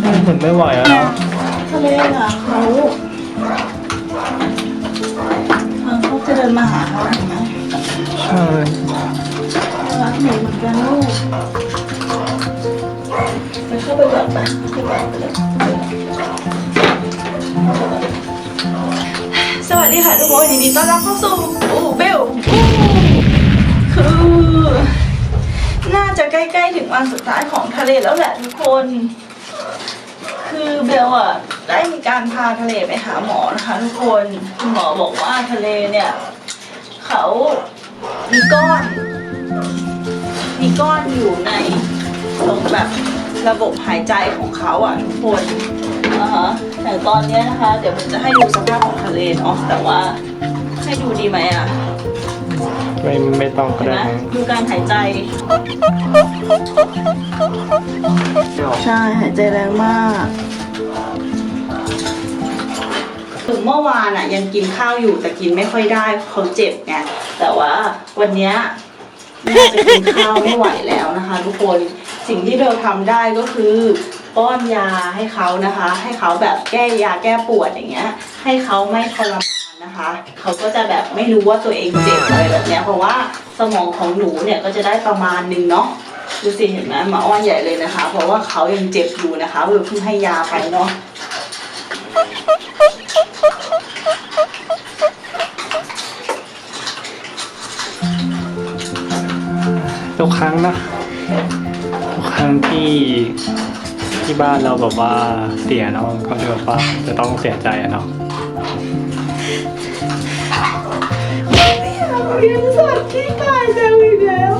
เหมือนไม่ไหวแล้ว ทะเลน่ะเขาเออเขาจะเดินมาหาเราเห็นไหมใช่รักหนูเหมือนกันลูกไปเข้าไปก่อนไปเข้าไปก่อนสวัสดีค่ะทุกคนยินดีต้อนรับเข้าสู่อูเบลอู้คือ น่าจะใกล้ๆถึงวันสุดท้ายของทะเลแล้วแหละทุกคน คือเบลอะได้มีการพาทะเลไปหาหมอนะคะทุกคนคุณหมอบอกว่าทะเลเนี่ย เขามีก้อน มีก้อนอยู่ในตรงแบบระบบหายใจของเขาอะทุกคนอ่าฮะแต่ตอนนี้นะคะ เดี๋ยวผมจะให้ดูสภาพของทะเลเนาะแต่ว่าให้ดูดีไหมอะ ไม่ไม่ต้องก็เห็นได้ไหมมั้งดูการหายใจ ใช่หายใจแรงมาก ถึงเมื่อวานอะยังกินข้าวอยู่แต่กินไม่ค่อยได้เขาเจ็บไงแต่ว่าวันเนี้ยน่าจะกินข้าวไม่ไหวแล้วนะคะ ทุกคนสิ่งที่เราทำได้ก็คือ ป้อนยาให้เขานะคะ ให้เขาแบบแก้ยาแก้ปวดอย่างเงี้ย ให้เขาไม่ทรมานนะคะเขาก็จะแบบไม่รู้ว่าตัวเองเจ็บอะไรแบบเนี้ยเพราะว่าสมองของหนูเนี่ยก็จะได้ประมาณหนึงเนาะดูสิเห็นไหมหมาอ้อนใหญ่เลยนะคะ เพราะว่าเขายังเจ็บอยู่นะคะเพิ่งให้ยาไปเนาะทุกครั้งนะทุกครั้งที่ ที่บ้านเราแบบว่าเสียเนาะก็เลยแบบว่าจะต้องเสียใจอะเนาะเลี้ยงสัตว์ที่ตายเร็วอีกแล้ว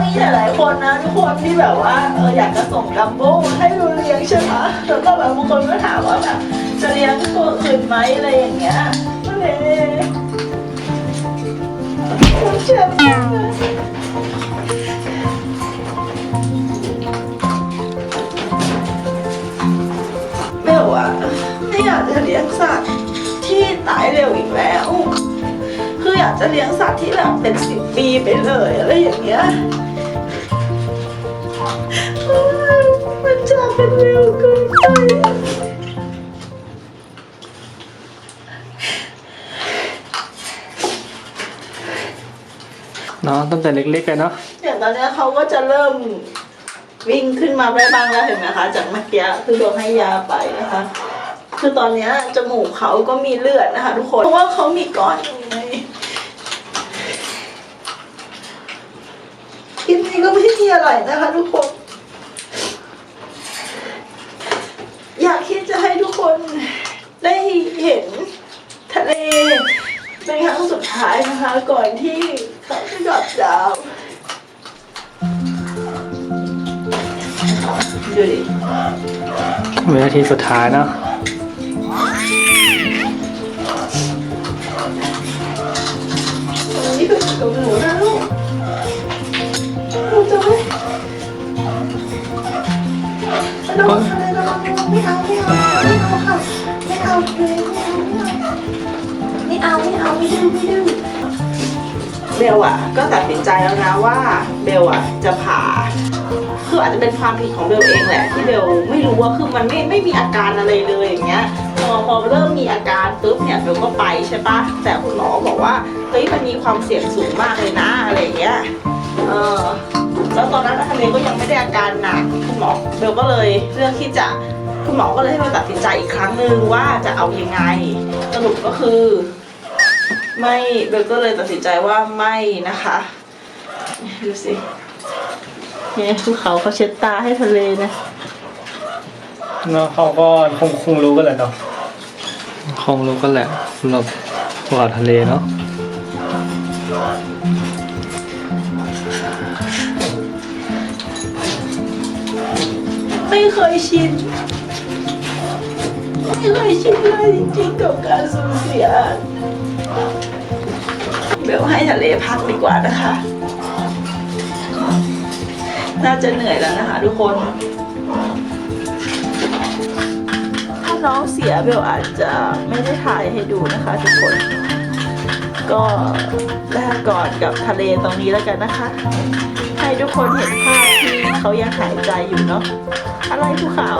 มีหลายๆคนนะทุกคนที่แบบว่าเอออยากจะส่งดัมโบ้ให้ดูเลี้ยงใช่ไหมแล้วก็แบบบางคนก็ถามว่าแบบจะเลี้ยงตัวอื่นไหมอะไรอย่างเงี้ยก็เลยมันเจ็บ อยากจะเลี้ยงสัตว์ที่ตายเร็วอีกแล้ว คืออยากจะเลี้ยงสัตว์ที่แบบเป็นสิบปีไปเลยอะไรอย่างเงี้ยเอ้ยมันจะเป็นเร็วเกินไปเนาะตั้งแต่เล็กๆเลยเนาะอย่างตอนเนี้ยเขาก็จะเริ่มวิ่งขึ้นมาได้บ้างแล้วเห็นไหมคะ จากเมื่อกี้คือโดนให้ยาไปนะคะ คือตอนนี้จมูกเขาก็มีเลือดนะคะ ทุกคน เพราะว่าเขามีก้อนอยู่ในคลิปนี้ก็ไม่มีอะไรนะคะ ทุกคน อยากที่จะให้ทุกคนได้เห็นทะเลเป็นครั้งสุดท้ายนะคะ ก่อนที่เขาจะดรอปดาวดูดิวินาทีสุดท้ายเนาะ นี่คือกับหนูนะลูกหนูจะไม่ระวังอะไรระไม่เอาไม่เอาไม่เอาค่ะไม่เอาเลยไม่เอาไม่เอาไม่ดื้อไม่ดื้อเบลอะ ก็ตัดสินใจแล้วนะว่าเบลอะจะผ่า คืออาจจะเป็นความผิดของเบลเองแหละที่เบลไม่รู้ว่าคือมันไม่ไม่มีอาการอะไรเลยอย่างเงี้ยพอพอเริ่มมีอาการปุ๊บเนี่ยเบลก็ไปใช่ปะแต่คุณหมอบอกว่าเฮ้ยมันมีความเสี่ยงสูงมากเลยนะอะไรอย่างเงี้ยเออแล้วตอนนั้นทะเลก็ยังไม่ได้อาการหนักคุณหมอเบลก็เลยเลือกที่จะคุณหมอก็เลยให้เราตัดสินใจอีกครั้งหนึ่งว่าจะเอายังไง สรุปก็คือ ไม่เบลก็เลยตัดสินใจว่าไม่นะคะดูสิ เนี่ยภูเขาเขาเช็ดตาให้ทะเลนะเนาะเขาก็คงคงรู้กันแหละเนาะคงรู้กันแหละสำหรับภูเขาทะเลเนาะไม่เคยชินไม่เคยชินเลยจริงๆกับการสูญเสียเบลให้ทะเลพักดีกว่านะคะ น่าจะเหนื่อยแล้วนะคะทุกคน ถ้าน้องเสียเบลอาจจะไม่ได้ถ่ายให้ดูนะคะทุกคน ก็แลกก่อนกับทะเลตรงนี้แล้วกันนะคะ ให้ให้ทุกคนเห็นภาพที่เขายังหายใจอยู่เนาะอะไรภูเขา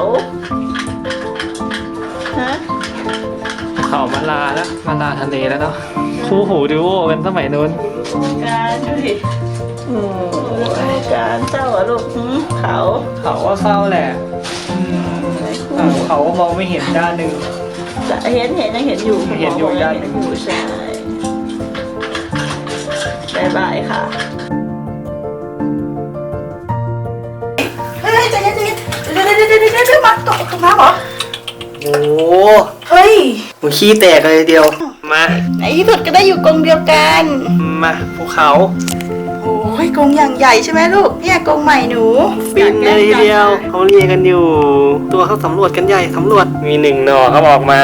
ฮะเขามาลาแล้วมาลาทะเลแล้วเนาะคู่หูดูโอกันสมัยนู้นการดูดิโอ้ย การเศร้าอะลูกหืมเขาเขาว่าเศร้าแหละอืมอ่าเขาก็มองไม่เห็นด้านหนึ่ง จะเห็นเห็นยังเห็นอยู่เห็นอยู่คุณมด้านเห็นอยู่ใช่บายบายค่ะ เฮ้ยใจเย็นใจเย็นเดี๋ยวเดี๋ยวเดี๋ยวเดี๋ยวเดี๋ยวมาตกตกน้ำเหรอ โอ้เฮ้ยโหขี้แตกเลยทีเดียว มา ในที่สุดก็ได้อยู่กรงเดียวกัน มาภูเขาโอ้ ยกรงอย่างใหญ่ใช่ไหมลูกเนี่ยกรงใหม่หนูบินเลยทีเดียวเขาเรียกกันอยู่ ตัวเขาสำรวจกันใหญ่สำรวจมีหนึ่งหน่อเขาออกมา